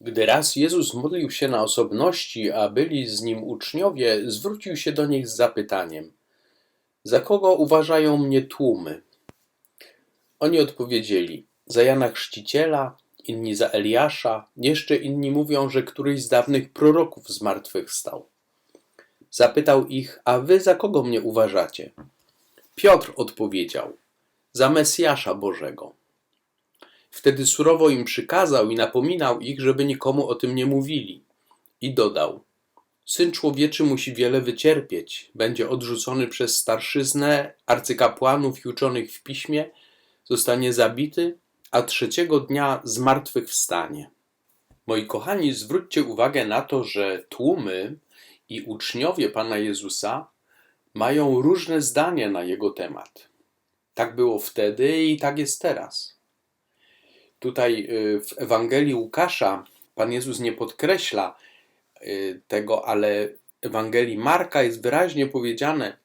Gdy raz Jezus modlił się na osobności, a byli z nim uczniowie, zwrócił się do nich z zapytaniem: Za kogo uważają mnie tłumy? Oni odpowiedzieli: Za Jana Chrzciciela, inni za Eliasza, jeszcze inni mówią, że któryś z dawnych proroków zmartwychwstał. Zapytał ich: A wy za kogo mnie uważacie? Piotr odpowiedział: Za Mesjasza Bożego. Wtedy surowo im przykazał i napominał ich, żeby nikomu o tym nie mówili. I dodał: Syn człowieczy musi wiele wycierpieć, będzie odrzucony przez starszyznę, arcykapłanów i uczonych w piśmie, zostanie zabity, a trzeciego dnia zmartwychwstanie. Moi kochani, zwróćcie uwagę na to, że tłumy i uczniowie Pana Jezusa mają różne zdania na jego temat. Tak było wtedy i tak jest teraz. Tutaj y, w Ewangelii Łukasza Pan Jezus nie podkreśla y, tego, ale w Ewangelii Marka jest wyraźnie powiedziane,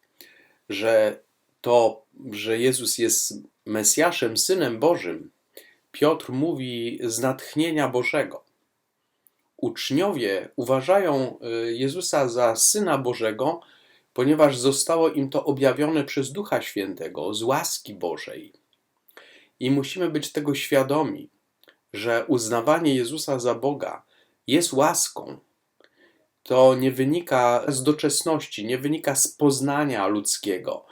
że to, że Jezus jest Mesjaszem, Synem Bożym, Piotr mówi z natchnienia Bożego. Uczniowie uważają y, Jezusa za Syna Bożego, ponieważ zostało im to objawione przez Ducha Świętego, z łaski Bożej. I musimy być tego świadomi, że uznawanie Jezusa za Boga jest łaską. To nie wynika z doczesności, nie wynika z poznania ludzkiego,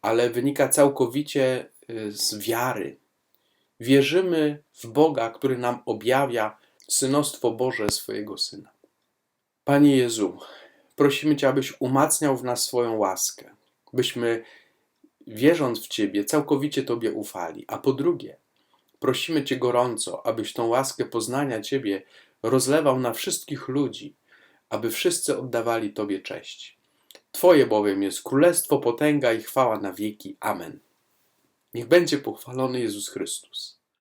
ale wynika całkowicie y, z wiary. Wierzymy w Boga, który nam objawia synostwo Boże swojego Syna. Panie Jezu, prosimy Cię, abyś umacniał w nas swoją łaskę, byśmy wierząc w Ciebie, całkowicie Tobie ufali. A po drugie, prosimy Cię gorąco, abyś tą łaskę poznania Ciebie rozlewał na wszystkich ludzi, aby wszyscy oddawali Tobie cześć. Twoje bowiem jest królestwo, potęga i chwała na wieki. Amen. Niech będzie pochwalony Jezus Chrystus.